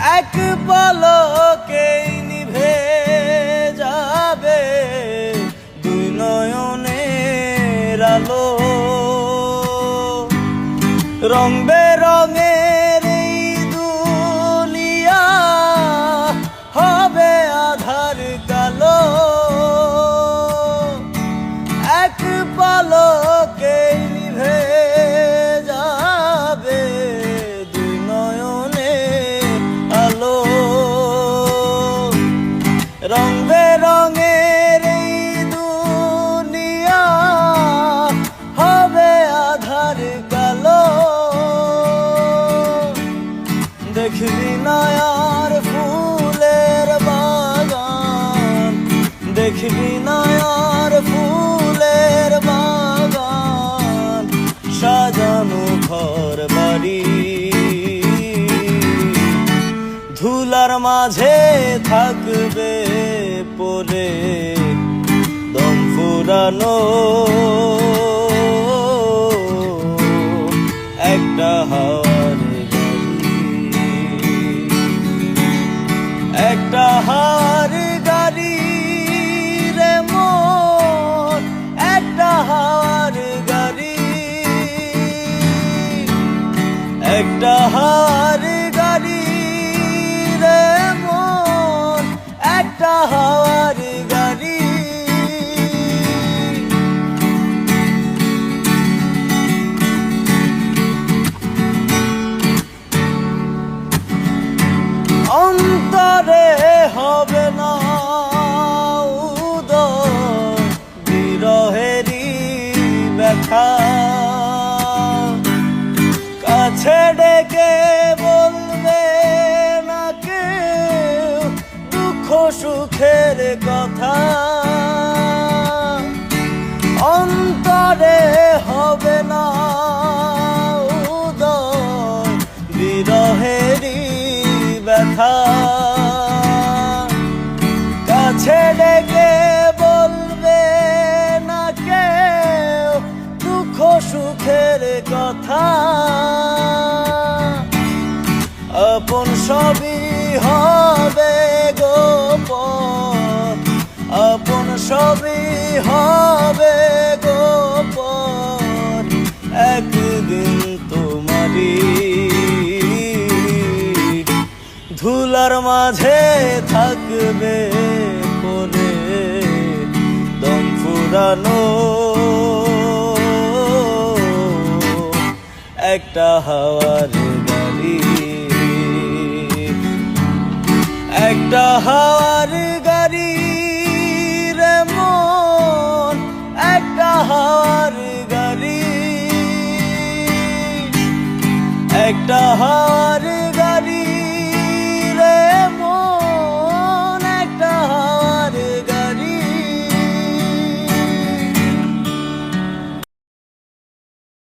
এক পলকে নিভে যাবে দুই নয়নের আলো। রং বেরঙের রং বেরঙের এই দুনিয়া হবে দেখবি নয়ার ফুলের বাগান। দেখবি নয়ার ফুলের বাগান। সাজানো ঘর বাড়ি ধুলার মাঝে থাকবে পরে দম ফুরানো। একটা হাওয়ার একটা হাওয়ার সুখের কথা। অন্তরে হবে না উদয় ব্যথা। কাছে ডেকে বলবে না কেউ দুঃখ সুখের কথা। আপন সবই হবে সবই হবে গোপন। একদিন তোমারি ধুলার মাঝে থাকবে পরে দম ফুরানো। একটা হাওয়ার গাড়ি, একটা হাওয়ার ডাহার গাড়ি